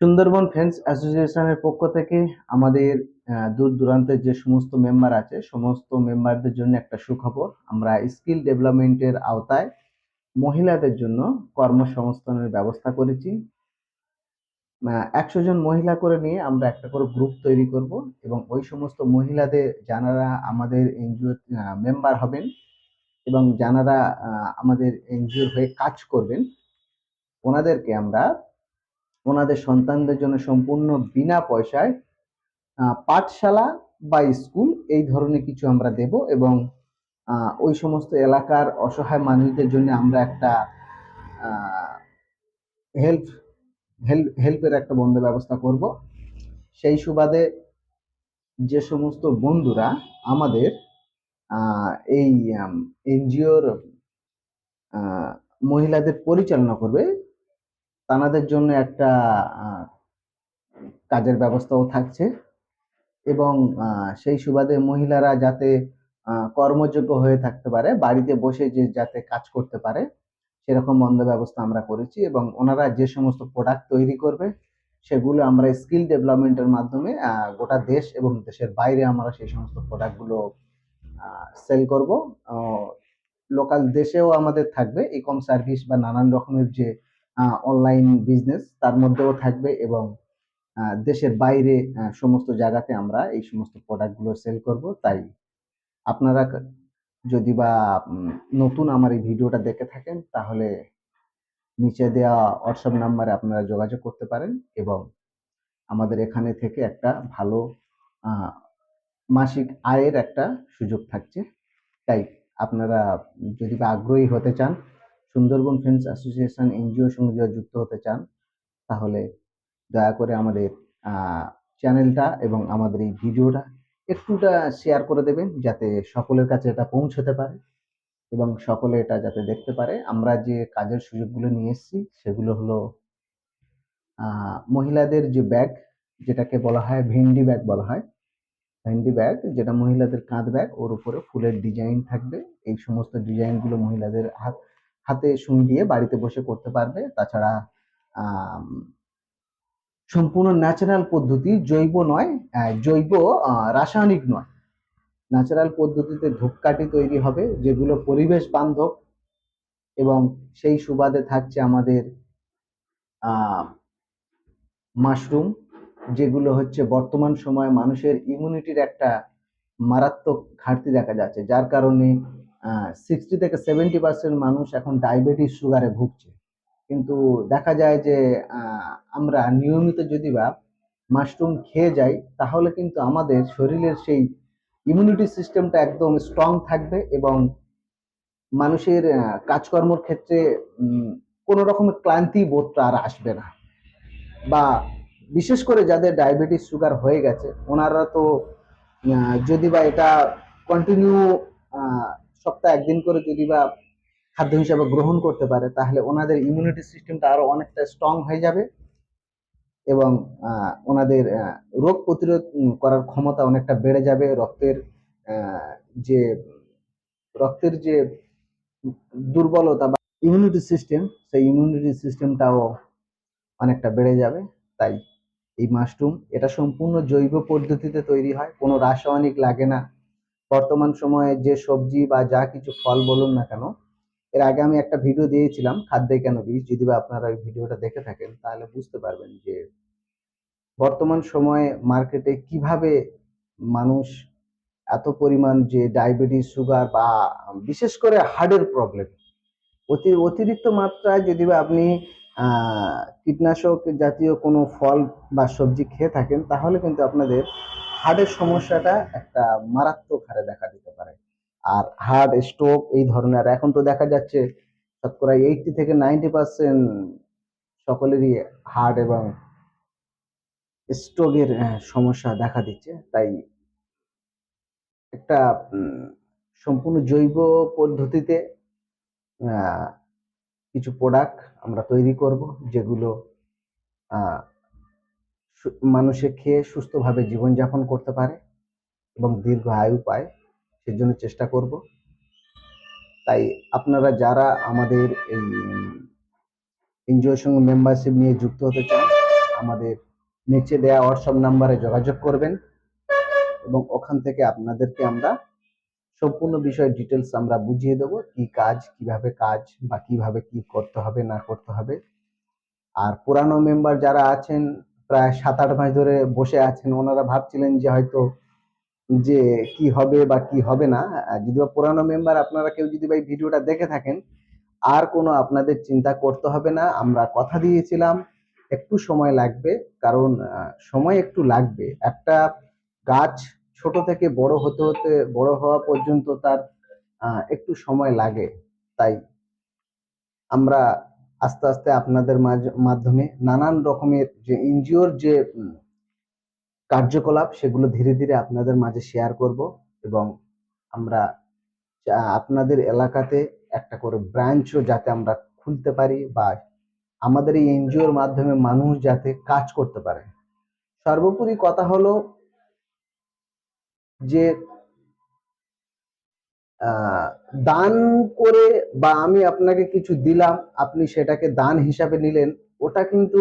Sundarban friends অ্যাসোসিয়েশনের পক্ষ থেকে আমাদের দূর দূরান্তের যে সমস্ত মেম্বার আছে, সমস্ত মেম্বারদের জন্য একটা সুখবর। আমরা স্কিল ডেভেলপমেন্টের আওতায় মহিলাদের জন্য কর্মসংস্থানের ব্যবস্থা করেছি। একশো জন মহিলা করে নিয়ে আমরা একটা করে গ্রুপ তৈরি করব এবং ওই সমস্ত মহিলাদের যারা আমাদের এনজিও মেম্বার হবেন এবং যারা আমাদের এনজিওর হয়ে কাজ করবেন, ওনাদেরকে আমরা ওনাদের সন্তানদের জন্য সম্পূর্ণ বিনা পয়সায় পাঠশালা বা স্কুল এই ধরনের কিছু আমরা দেব এবং ওই সমস্ত এলাকার অসহায় মানুষদের জন্য আমরা একটা হেল্প হেল্প, হেল্পের একটা বন্ধ ব্যবস্থা করব। সেই সুবাদে যে সমস্ত বন্ধুরা আমাদের এই এনজিওর মহিলাদের পরিচালনা করবে তানাদের জন্য একটা কাজের ব্যবস্থাও থাকছে এবং সেই সুবাদে মহিলারা যাতে কর্মযোগ্য হয়ে থাকতে পারে, বাড়িতে বসে যে যাতে কাজ করতে পারে, সেরকম বন্ধ ব্যবস্থা আমরা করেছি এবং ওনারা যে সমস্ত প্রোডাক্ট তৈরি করবে, সেগুলো আমরা স্কিল ডেভেলপমেন্টের মাধ্যমে গোটা দেশ এবং দেশের বাইরে আমরা সেই সমস্ত প্রোডাক্টগুলো সেল করব। লোকাল দেশেও আমাদের থাকবে ই কম সার্ভিস বা নানান রকমের যে অনলাইন বিজনেস তার মধ্যেও থাকবে এবং দেশের বাইরে সমস্ত জায়গাতে আমরা এই সমস্ত প্রোডাক্টগুলো সেল করব। তাই আপনারা যদি বা নতুন আমার এই ভিডিওটা দেখে থাকেন, তাহলে নিচে দেওয়া হোয়াটসঅ্যাপ নাম্বারে আপনারা যোগাযোগ করতে পারেন এবং আমাদের এখানে থেকে একটা ভালো মাসিক আয়ের একটা সুযোগ থাকছে। তাই আপনারা যদি বা আগ্রহী হতে চান সুন্দরবন ফ্রেন্ডস অ্যাসোসিয়েশন এনজিওর সঙ্গে যদি যুক্ত হতে চান, তাহলে দয়া করে আমাদের চ্যানেলটা এবং আমাদের এই ভিডিওটা একটুটা শেয়ার করে দেবেন, যাতে সকলের কাছে এটা পৌঁছতে পারে এবং সকলে এটা যাতে দেখতে পারে। আমরা যে কাজের সুযোগগুলো নিয়ে এসেছি, সেগুলো হলো মহিলাদের যে ব্যাগ যেটাকে বলা হয় ভেন্ডি ব্যাগ বলা হয়, ভেন্ডি ব্যাগ যেটা মহিলাদের কাঁধ ব্যাগ ওর উপরে ফুলের ডিজাইন থাকবে। এই সমস্ত ডিজাইনগুলো মহিলাদের হাত হাতে সুই দিয়ে বাড়িতে বসে করতে পারবে। তাছাড়া সম্পূর্ণ ন্যাচারাল পদ্ধতি জৈব নয় জৈব রাসায়নিক নয়। ন্যাচারাল পদ্ধতিতে ধূপকাঠি তৈরি হবে, যেগুলো পরিবেশ বান্ধব এবং সেই সুবাদে থাকছে আমাদের মাশরুম যেগুলো হচ্ছে বর্তমান সময়ে মানুষের ইমিউনিটির একটা মারাত্মক ঘাটতি দেখা যাচ্ছে। যার কারণে সিক্সটি থেকে সেভেন্টি পার্সেন্ট মানুষ এখন ডায়াবেটিস সুগারে ভুগছে। কিন্তু দেখা যায় যে আমরা নিয়মিত যদি বা মাশরুম খেয়ে যাই, তাহলে কিন্তু আমাদের শরীরের সেই ইমিউনিটি সিস্টেমটা একদম স্ট্রং থাকবে এবং মানুষের কাজকর্মর ক্ষেত্রে কোনো রকমের ক্লান্তি বোধটা আর আসবে না। বা বিশেষ করে যাদের ডায়াবেটিস সুগার হয়ে গেছে, ওনারা তো যদি বা এটা কন্টিনিউ সপ্তাহে একদিন করে যদি বা খাদ্য হিসাবে গ্রহণ করতে পারে, তাহলে ওনাদের ইমিউনিটি সিস্টেমটা আরও অনেকটা স্ট্রং হয়ে যাবে এবং ওনাদের রোগ প্রতিরোধ করার ক্ষমতা অনেকটা বেড়ে যাবে। রক্তের যে রক্তের যে দুর্বলতা বা ইমিউনিটি সিস্টেম সেই ইমিউনিটি সিস্টেমটাও অনেকটা বেড়ে যাবে। তাই এই মাশরুম, এটা সম্পূর্ণ জৈব পদ্ধতিতে তৈরি হয়। কোনো রাসায়নিক লাগে না। বর্তমান সময়ে যে সবজি বা যা কিছু ফল বলুন না কেন, এর আগে আমি একটা ভিডিও দিয়েছিলাম, খাদ্যে কেন বীজ? যদি বা আপনারা ওই ভিডিওটা দেখে থাকেন, তাহলে বুঝতে পারবেন যে বর্তমান সময়ে মার্কেটে কীভাবে মানুষ এত পরিমাণ যে ডায়াবেটিস সুগার বা বিশেষ করে হার্টের প্রবলেম অতি, অতিরিক্ত মাত্রায় যদি বা আপনি কীটনাশক জাতীয় কোনো ফল বা সবজি খেয়ে থাকেন, তাহলে কিন্তু আপনাদের হার্টের সমস্যাটা একটা মারাত্মক হারে দেখা দিতে পারে। আর হার্ট স্ট্রোক এই ধরনের এখন তো দেখা যাচ্ছে শতকরা এইটটি থেকে নাইনটি পার্সেন্ট সকলেরই হার্ট এবং স্ট্রোকের সমস্যা দেখা দিচ্ছে। তাই একটা সম্পূর্ণ জৈব পদ্ধতিতে কিছু প্রোডাক্ট আমরা তৈরি করব, যেগুলো মানুষে খেয়ে সুস্থভাবে জীবনযাপন করতে পারে এবং দীর্ঘ আয়ু পায়, সেজন্য চেষ্টা করব। তাই আপনারা যারা আমাদের এই এনজিওর সঙ্গে মেম্বারশিপ নিয়ে যুক্ত হতে চান, আমাদের নিচে দেয়া হোয়াটসঅ্যাপ নাম্বারে যোগাযোগ করবেন এবং ওখান থেকে আপনাদেরকে আমরা সম্পূর্ণ বিষয় ডিটেলস আমরা বুঝিয়ে দেবো, কি কাজ, কীভাবে কাজ বা কীভাবে কি করতে হবে, না করতে হবে। আর পুরানো মেম্বার যারা আছেন প্রায় সাত আট মাস ধরে বসে আছেন। ওনারা ভাবছিলেন যে হয়তো যে কি হবে বা কি হবে না। আহ, যদি পুরানো মেম্বার আপনারা কেউ যদি এই ভিডিওটা দেখে থাকেন আর কোনো আপনাদের চিন্তা করতে হবে না। আমরা কথা দিয়েছিলাম একটু সময় লাগবে কারণ সময় একটু লাগবে। একটা গাছ ছোট থেকে বড় হতে হতে বড় হওয়া পর্যন্ত তার একটু সময় লাগে। তাই আমরা আস্তে আস্তে আপনাদের মাধ্যমে নানান রকমের যে এনজিওর যে কার্যকলাপ, সেগুলো ধীরে ধীরে আপনাদের মাঝে শেয়ার করব এবং আমরা আপনাদের এলাকাতে একটা করে ব্রাঞ্চও যাতে আমরা খুলতে পারি বা আমাদের এই এনজিওর মাধ্যমে মানুষ যাতে কাজ করতে পারে। সর্বোপরি কথা হলো যে দান করে বা আমি আপনাকে কিছু দিলাম, আপনি সেটাকে দান হিসাবে নিলেন, ওটা কিন্তু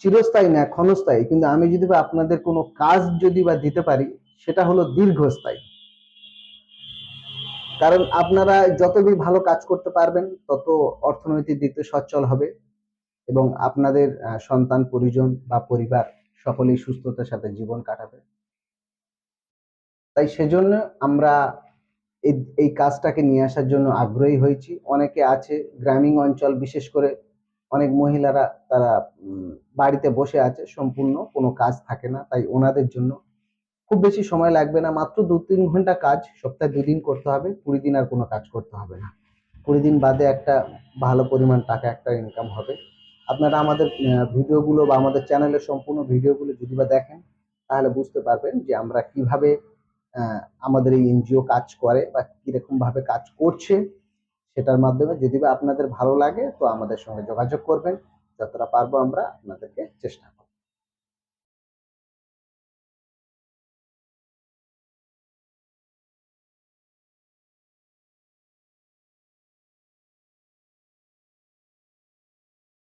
চিরস্থায়ী না, ক্ষণস্থায়ী। কিন্তু আমি যদি বা আপনাদের কোনো কাজ যদি বা দিতে পারি, সেটা হলো দীর্ঘস্থায়ী। কারণ আপনারা যতদিন ভালো কাজ করতে পারবেন, তত অর্থনৈতিক দিক সচ্ছল হবে এবং আপনাদের সন্তান, পরিজন বা পরিবার সকলেই সুস্থতার সাথে জীবন কাটাবে। তাই সেজন্য আমরা এই কাজটাকে নিয়ে আসার জন্য আগ্রহী হয়েছি। অনেকে আছে গ্রামীণ অঞ্চল, বিশেষ করে অনেক মহিলারা তারা বাড়িতে বসে আছে, সম্পূর্ণ কোনো কাজ থাকে না, তাই ওনাদের জন্য খুব বেশি সময় লাগবে না। মাত্র দু তিন ঘণ্টা কাজ, সপ্তাহে দুদিন করতে হবে, কুড়ি দিন আর কোনো কাজ করতে হবে না। কুড়ি দিন বাদে একটা ভালো পরিমাণ টাকা, একটা ইনকাম হবে। আপনারা আমাদের ভিডিওগুলো বা আমাদের চ্যানেলের সম্পূর্ণ ভিডিওগুলো যদি বা দেখেন, তাহলে বুঝতে পারবেন যে আমরা কীভাবে আমাদের এই এনজিও কাজ করে বা কীরকমভাবে কাজ করছে সেটার মাধ্যমে যদি বা আপনাদের ভালো লাগে তো আমাদের সঙ্গে যোগাযোগ করবেন, যতটা পারব আমরা আপনাদেরকে চেষ্টা।